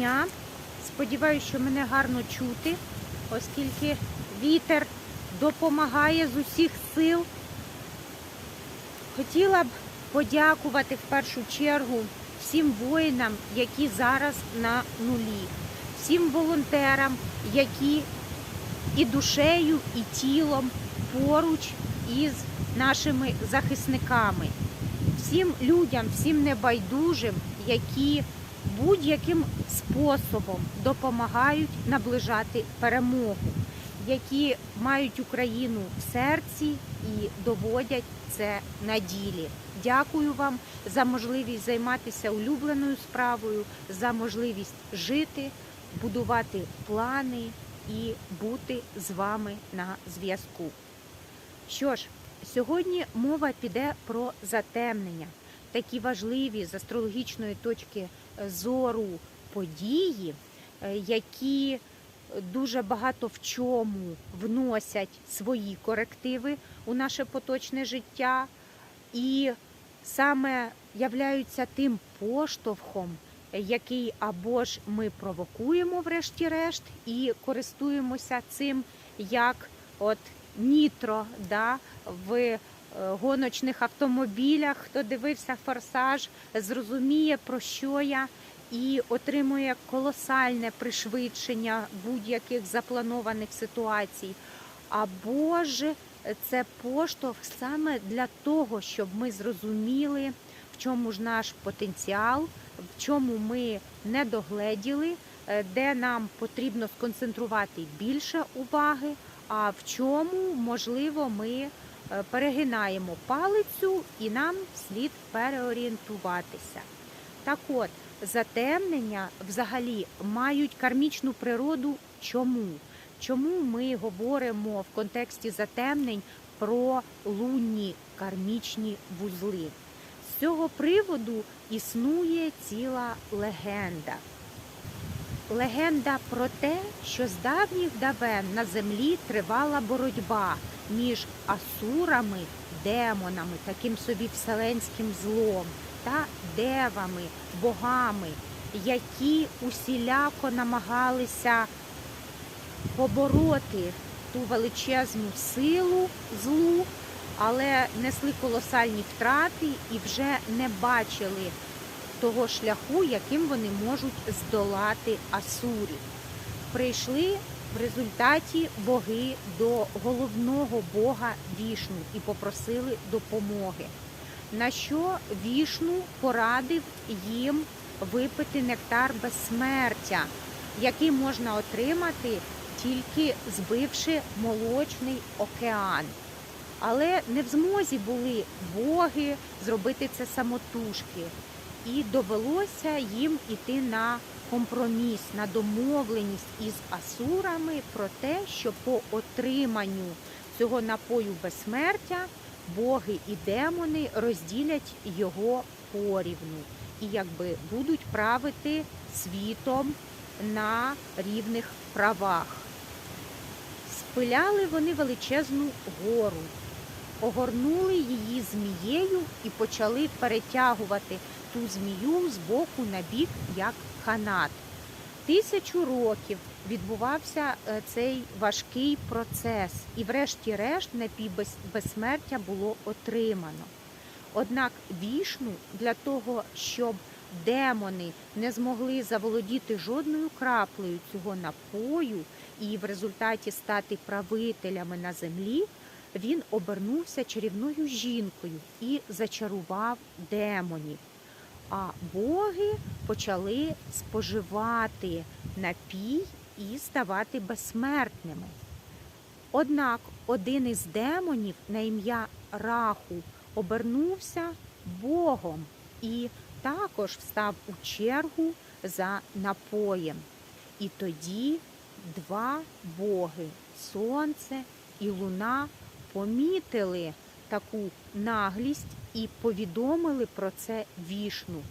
Дня. Сподіваюся, що мене гарно чути, оскільки вітер допомагає з усіх сил. Хотіла б подякувати в першу чергу всім воїнам, які зараз на нулі, всім волонтерам, які і душею, і тілом поруч із нашими захисниками, всім людям, всім небайдужим, які будь-яким способом допомагають наближати перемогу, які мають Україну в серці і доводять це на ділі. Дякую вам за можливість займатися улюбленою справою, за можливість жити, будувати плани і бути з вами на зв'язку. Що ж, сьогодні мова піде про затемнення, такі важливі з астрологічної точки зору події, е, які дуже багато в чому вносять свої корективи у наше поточне життя, і саме являються тим поштовхом, який або ж ми провокуємо, врешті-решт, і користуємося цим як от нітро да, в гоночних автомобілях. Хто дивився форсаж, зрозуміє, про що я, і отримує колосальне пришвидшення будь-яких запланованих ситуацій. Або ж це поштовх саме для того, щоб ми зрозуміли, в чому ж наш потенціал, в чому ми не догледіли, е, де нам потрібно сконцентрувати більше уваги, а в чому, можливо, ми е, перегинаємо палицю і нам слід переорієнтуватися. Так от, затемнення взагалі мають кармічну природу. Чому? Чому ми говоримо в контексті затемнень про лунні кармічні вузли? З цього приводу існує ціла легенда. Легенда про те, що з давніх давен на землі тривала боротьба між асурами, демонами, таким собі вселенським злом та девами, богами, які усіляко намагалися побороти ту величезну силу злу, але несли колосальні втрати і вже не бачили того шляху, яким вони можуть здолати Асурів. Прийшли в результаті боги до головного бога Вішну і попросили допомоги. На що Вішну порадив їм випити нектар безсмертя, який можна отримати тільки збивши молочний океан. Але не в змозі були боги зробити це самотужки. І довелося їм іти на компроміс, на домовленість із асурами про те, що по отриманню цього напою безсмертя боги і демони розділять його порівну і якби будуть правити світом на рівних правах. Спиляли вони величезну гору, огорнули її змією і почали перетягувати ту змію з боку на бік, як канат. Тисячу років відбувався е, цей важкий процес, і, врешті-решт, напій безсмертя було отримано. Однак вішну для того, щоб демони не змогли заволодіти жодною краплею цього напою і в результаті стати правителями на землі, він обернувся чарівною жінкою і зачарував демонів. А боги почали споживати напій і ставати безсмертними. Однак один із демонів на ім'я Раху обернувся Богом і також встав у чергу за напоєм. І тоді два боги сонце і луна помітили таку наглість і повідомили про це вішну.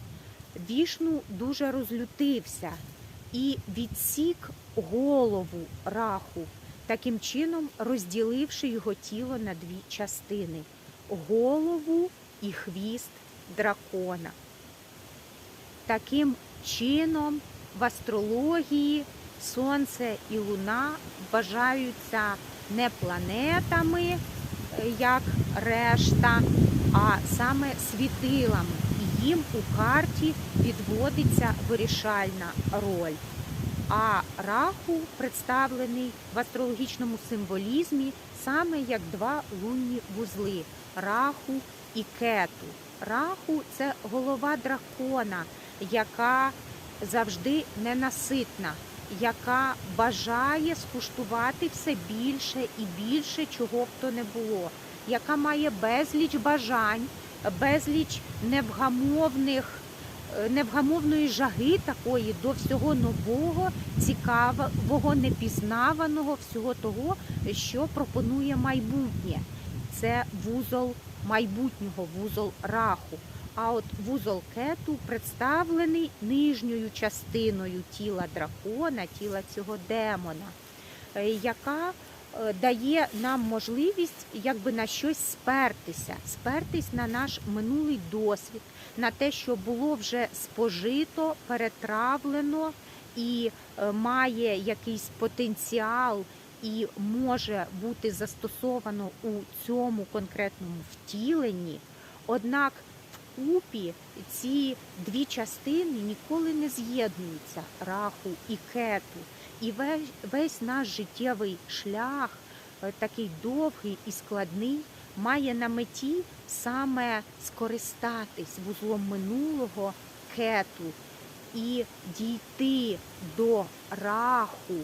Вішну дуже розлютився і відсік голову раху, таким чином розділивши його тіло на дві частини голову і хвіст дракона. Таким чином в астрології Сонце і Луна вважаються не планетами, е, як решта, а саме світилами. І їм у карті відводиться вирішальна роль. А раху представлений в астрологічному символізмі саме як два лунні вузли раху і кету. Раху це голова дракона, яка завжди ненаситна, яка бажає скуштувати все більше і більше, чого б то не було, яка має безліч бажань, безліч невгамовних е, невгамовної жаги такої до всього нового, цікавого, непізнаваного, всього того, що пропонує майбутнє. Це вузол майбутнього, вузол раху. А от вузол кету представлений нижньою частиною тіла дракона, тіла цього демона, е, яка дає нам можливість якби на щось спертися, спертись на наш минулий досвід, на те, що було вже спожито, перетравлено і е, має якийсь потенціал і може бути застосовано у цьому конкретному втіленні. Однак вкупі ці дві частини ніколи не з'єднуються раху і кету. І весь, весь наш життєвий шлях, е, такий довгий і складний, має на меті саме скористатись вузлом минулого кету і дійти до раху,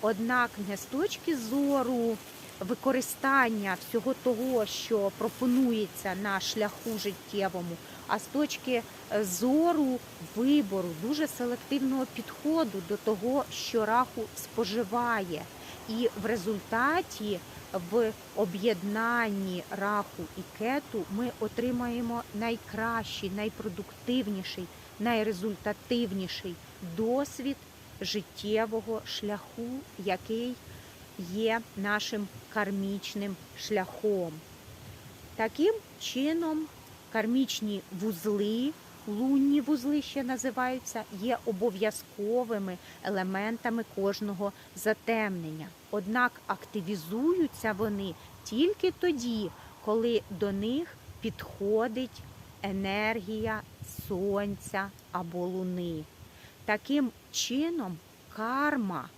однак не з точки зору використання всього того, що пропонується на шляху життєвому, а з точки е, зору вибору, дуже селективного підходу до того, що раху споживає. І в результаті в об'єднанні раху і кету ми отримаємо найкращий, найпродуктивніший, найрезультативніший досвід життєвого шляху, який є нашим кармічним шляхом. Таким чином, кармічні вузли, лунні вузли ще називаються, є обов'язковими елементами кожного затемнення. Однак активізуються вони тільки тоді, коли до них підходить енергія сонця або луни. Таким чином, карма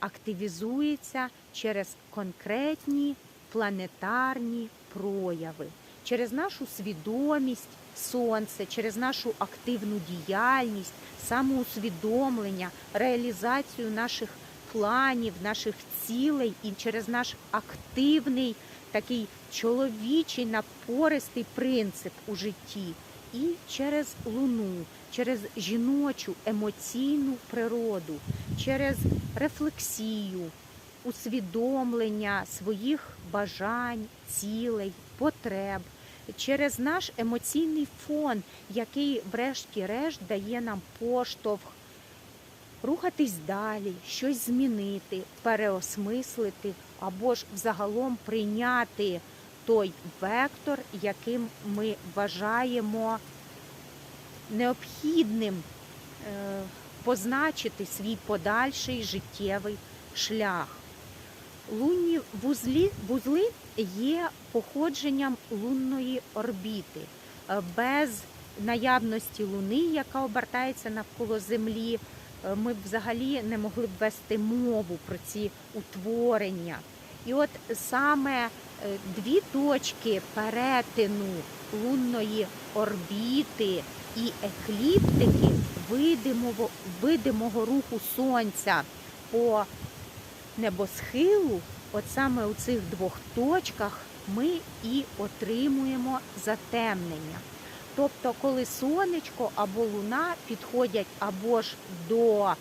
активізується через конкретні планетарні прояви, через нашу свідомість сонце, через нашу активну діяльність, самоусвідомлення, реалізацію наших планів, наших цілей і через наш активний такий чоловічий напористий принцип у житті. І через луну, через жіночу емоційну природу, через рефлексію, усвідомлення своїх бажань, цілей, потреб, через наш емоційний фон, який, врешті-решт, дає нам поштовх рухатись далі, щось змінити, переосмислити або ж взагалом прийняти той вектор, яким ми вважаємо необхідним е, позначити свій подальший життєвий шлях. Лунні вузлі, вузли є походженням лунної орбіти. Е, Без наявності Луни, яка обертається навколо Землі, е, ми б взагалі не могли б вести мову про ці утворення. І от саме е, дві точки перетину лунної орбіти і екліптики видимого, видимого руху сонця по небосхилу, от саме у цих двох точках ми і отримуємо затемнення. Тобто, коли сонечко або луна підходять або ж до е,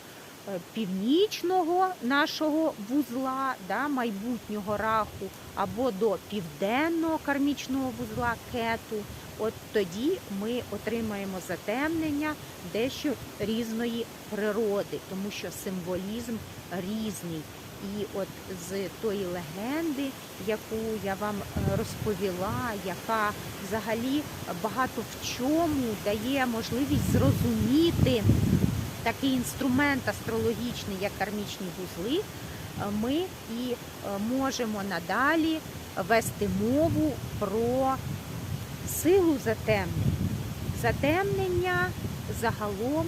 північного нашого вузла, да, майбутнього раху, або до південного кармічного вузла кету, от тоді ми отримаємо затемнення дещо різної природи, тому що символізм різний. І от з тої легенди, яку я вам е, розповіла, яка взагалі багато в чому дає можливість зрозуміти такий інструмент астрологічний, як кармічні вузли, е, ми і е, можемо надалі вести мову про силу затемнень. Затемнення загалом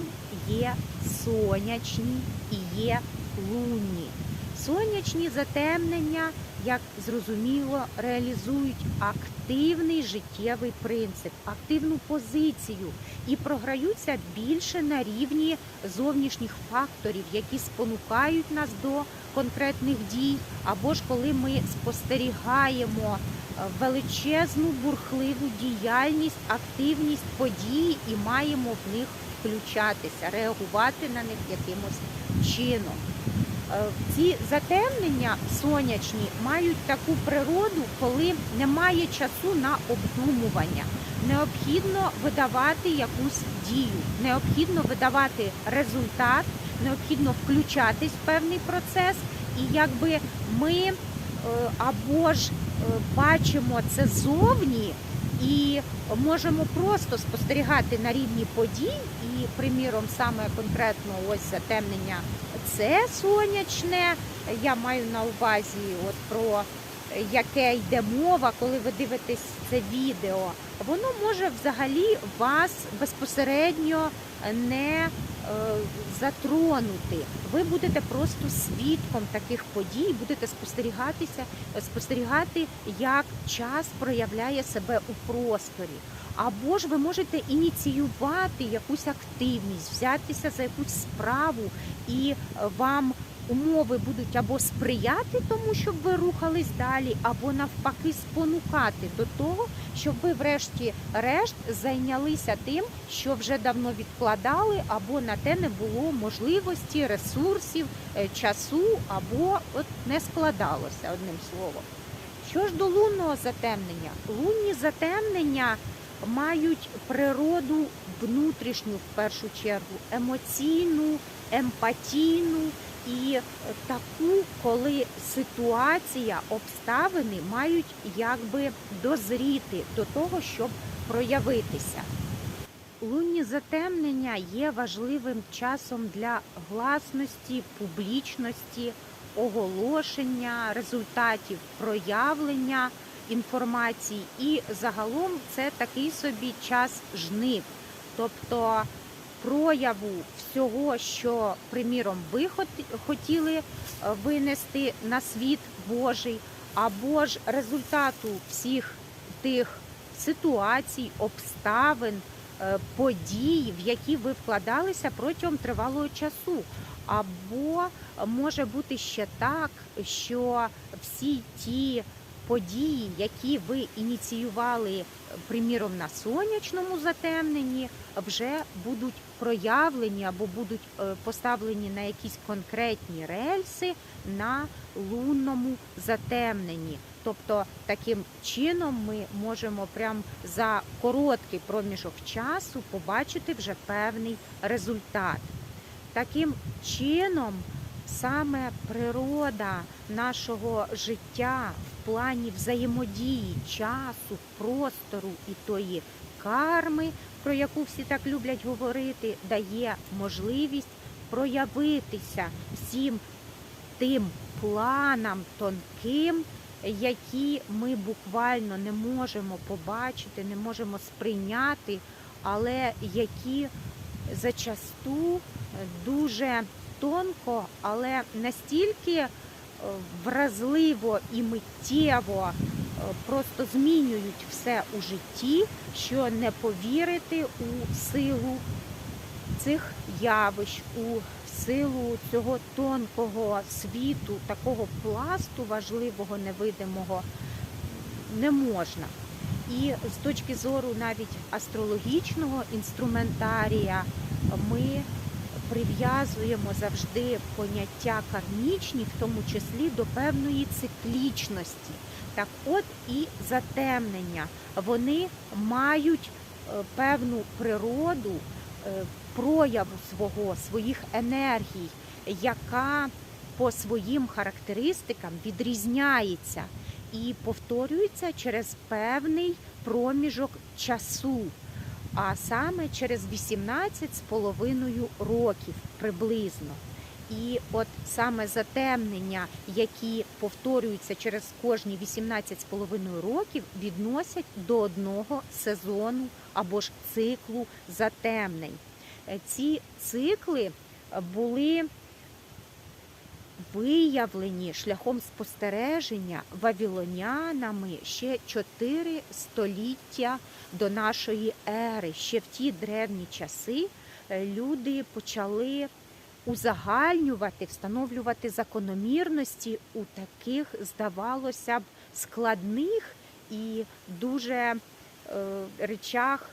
є сонячні і є лунні. Сонячні затемнення, як зрозуміло, реалізують активний життєвий принцип, активну позицію і програються більше на рівні зовнішніх факторів, які спонукають нас до конкретних дій, або ж коли ми спостерігаємо величезну бурхливу діяльність, активність подій і маємо в них включатися, реагувати на них якимось чином. Е, Ці затемнення сонячні мають таку природу, коли немає часу на обдумування. Необхідно видавати якусь дію, необхідно видавати результат, необхідно включатись в певний процес, і якби ми е, або ж е, бачимо це зовні і можемо просто спостерігати на рівні подій, і, приміром, саме конкретно ось затемнення це сонячне. Я маю на увазі, от про яке йде мова, коли ви дивитесь це відео. Воно може взагалі вас безпосередньо не е, затронути. Ви будете просто свідком таких подій, будете спостерігатися, спостерігати, як час проявляє себе у просторі. Або ж ви можете ініціювати якусь активність, взятися за якусь справу, і е, вам умови будуть або сприяти тому, щоб ви рухались далі, або навпаки спонукати до того, щоб ви, врешті-решт, зайнялися тим, що вже давно відкладали, або на те не було можливості, ресурсів, е, часу, або от не складалося одним словом. Що ж до лунного затемнення? Лунні затемнення мають природу внутрішню в першу чергу, емоційну, емпатійну і таку, коли ситуація, обставини мають якби дозріти до того, щоб проявитися. Лунні затемнення є важливим часом для гласності, публічності, оголошення результатів проявлення інформації, і загалом це такий собі час жнив, тобто прояву всього, що, приміром, ви хотіли е, винести на світ Божий, або ж результату всіх тих ситуацій, обставин, е, подій, в які ви вкладалися протягом тривалого часу. Або може бути ще так, що всі ті події, які ви ініціювали, приміром, на сонячному затемненні, вже будуть проявлені або будуть е, поставлені на якісь конкретні рельси на лунному затемненні. Тобто таким чином ми можемо прям за короткий проміжок часу побачити вже певний результат. Таким чином, саме природа нашого життя в плані взаємодії часу, простору і тої карми, про яку всі так люблять говорити, дає можливість проявитися всім тим планам тонким, які ми буквально не можемо побачити, не можемо сприйняти, але які зачасту дуже тонко, але настільки е, вразливо і миттєво е, просто змінюють все у житті, що не повірити у силу цих явищ, у силу цього тонкого світу, такого пласту важливого, невидимого не можна. І з точки зору навіть астрологічного інструментарія ми прив'язуємо завжди поняття кармічні, в тому числі до певної циклічності. Так от і затемнення. Вони мають е, певну природу е, прояву свого, своїх енергій, яка по своїм характеристикам відрізняється і повторюється через певний проміжок часу. А саме через 18 з половиною років приблизно. І от саме затемнення, які повторюються через кожні 18,5 років, відносять до одного сезону або ж циклу затемнень. Е, Ці цикли були виявлені шляхом спостереження вавілонянами ще 4 століття до нашої ери. Ще в ті древні часи е, люди почали узагальнювати, встановлювати закономірності у таких, здавалося б, складних і дуже е, речах,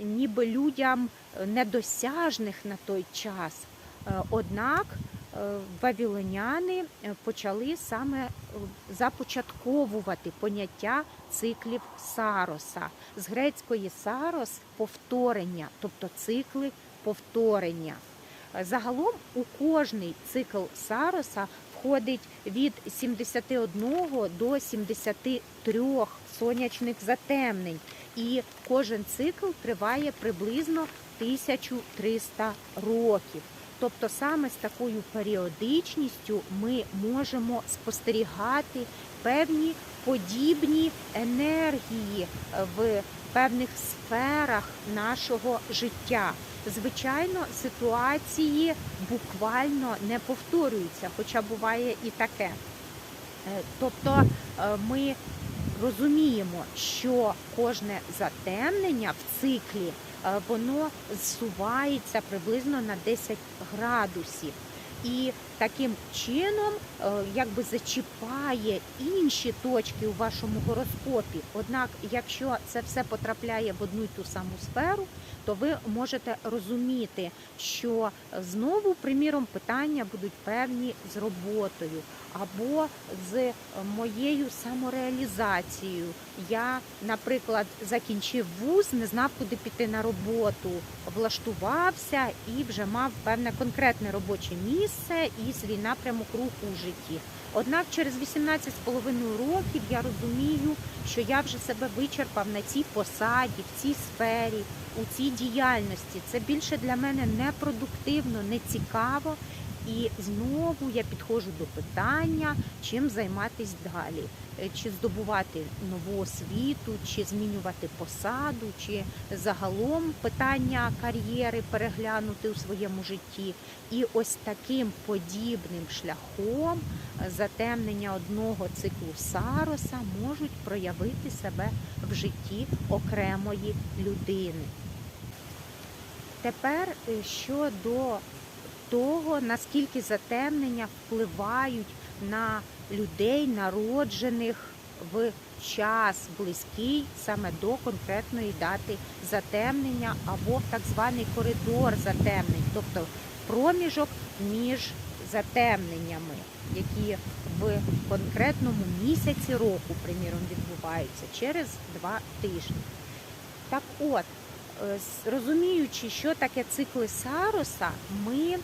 ніби людям недосяжних на той час. Е, Однак е, вавілоняни е, почали саме е, започатковувати поняття циклів сароса з грецької сарос повторення, тобто цикли повторення. Загалом у кожний цикл Сароса входить від 71 до 73 сонячних затемнень, і кожен цикл триває приблизно 1300 років. Тобто саме з такою періодичністю ми можемо спостерігати певні подібні енергії в певних сферах нашого життя. Звичайно, ситуації буквально не повторюються, хоча буває і таке. Е, Тобто е, ми розуміємо, що кожне затемнення в циклі е, воно зсувається приблизно на 10 градусів. І таким чином е, якби зачіпає інші точки у вашому гороскопі. Однак, якщо це все потрапляє в одну й ту саму сферу, то ви можете розуміти, що знову, приміром, питання будуть певні з роботою або з е, моєю самореалізацією. Я, наприклад, закінчив вуз, не знав, куди піти на роботу, влаштувався і вже мав певне конкретне робоче місце і свій напрямок руху у житті. Однак через 18,5 років я розумію, що я вже себе вичерпав на цій посаді, в цій сфері, у цій діяльності. Це більше для мене непродуктивно, не цікаво. І знову я підходжу до питання, чим займатися далі, Е, чи здобувати нову освіту, чи змінювати посаду, чи загалом питання кар'єри переглянути у своєму житті. І ось таким подібним шляхом е, затемнення одного циклу Сароса можуть проявити себе в житті окремої людини. Тепер е, щодо того, наскільки затемнення впливають на людей, народжених в час близький саме до конкретної дати затемнення або так званий коридор затемнень, тобто проміжок між затемненнями, які в конкретному місяці року, приміром, відбуваються через два тижні. Так от, е, розуміючи, що таке цикли Сароса, ми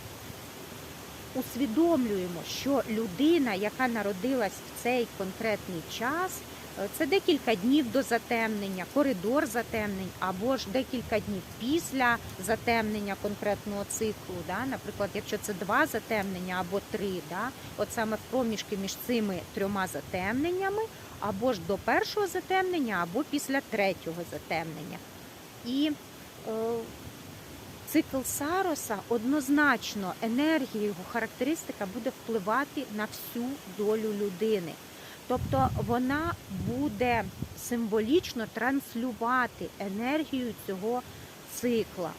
усвідомлюємо, що людина, яка народилась в цей конкретний час, е, це декілька днів до затемнення, коридор затемнень, або ж декілька днів після затемнення конкретного циклу. Да? Наприклад, якщо це два затемнення або три, да? от саме в проміжки між цими трьома затемненнями, або ж до першого затемнення, або після третього затемнення. І е, цикл Сароса однозначно енергія його характеристика буде впливати на всю долю людини. Тобто вона буде символічно транслювати енергію цього цикла.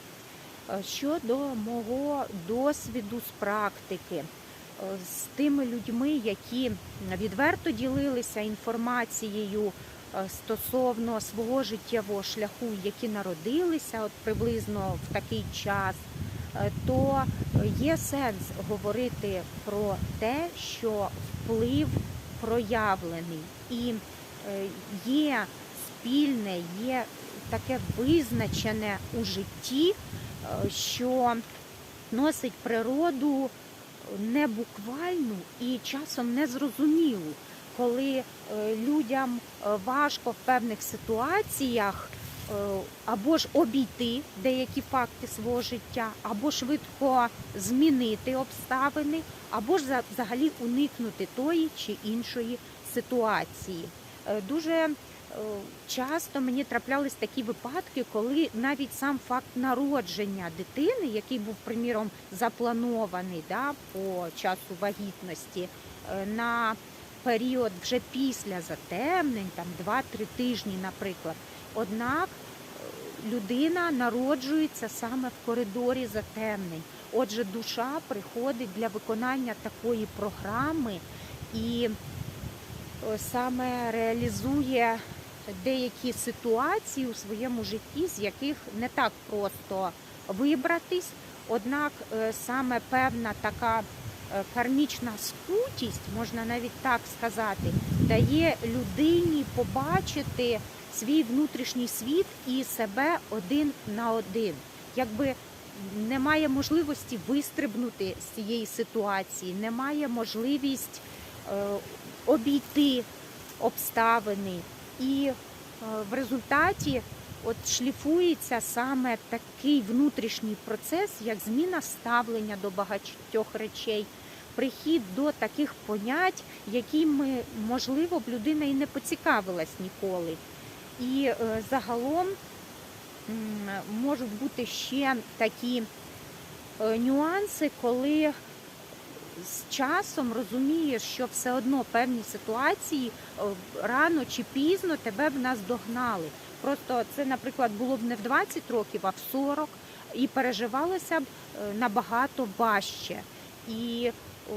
Е, Щодо мого досвіду з практики, е, з тими людьми, які відверто ділилися інформацією стосовно свого життєвого шляху, які народилися от приблизно в такий час, е, то є сенс говорити про те, що вплив проявлений. І е, є спільне, є таке визначене у житті, е, що носить природу не буквальну і часом незрозумілу, коли е, людям е, важко в певних ситуаціях е, або ж обійти деякі факти свого життя, або швидко змінити обставини, або ж за- взагалі уникнути тої чи іншої ситуації. Дуже часто мені траплялись такі випадки, коли навіть сам факт народження дитини, який був приміром запланований да, по часу вагітності, на період вже після затемнень, там 2-3 тижні, наприклад. Однак е, людина народжується саме в коридорі затемнень. Отже, душа приходить для виконання такої програми і е, саме реалізує деякі ситуації у своєму житті, з яких не так просто вибратись. Однак е, саме певна така кармічна скутість, можна навіть так сказати, дає людині побачити свій внутрішній світ і себе один на один. Якби немає можливості вистрибнути з цієї ситуації, немає можливість е, обійти обставини. І е, в результаті от шліфується саме такий внутрішній процес, як зміна ставлення до багатьох речей, прихід до таких понять, якими, можливо, б людина і не поцікавилась ніколи. І е, загалом можуть бути ще такі е, нюанси, коли з часом розумієш, що все одно певні ситуації е, рано чи пізно тебе б наздогнали. Просто це, наприклад, було б не в 20 років, а в 40, і переживалося б е, набагато важче. І о,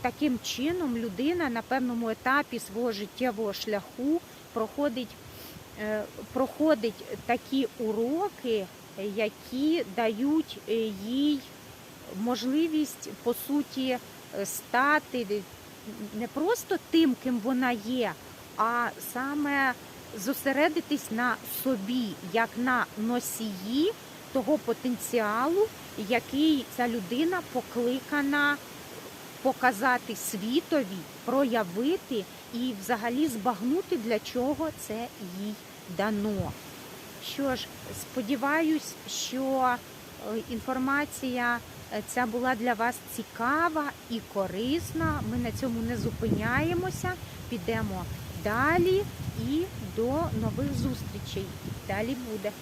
таким чином людина на певному етапі свого життєвого шляху проходить, е, проходить такі уроки, які дають е, їй можливість по суті е, стати не просто тим, ким вона є, а саме зосередитись на собі, як на носії того потенціалу, який ця людина покликана показати світові, проявити і взагалі збагнути, для чого це їй дано. Що ж, сподіваюсь, що е, інформація е, ця була для вас цікава і корисна. Ми на цьому не зупиняємося, підемо далі і до нових зустрічей. Далі буде.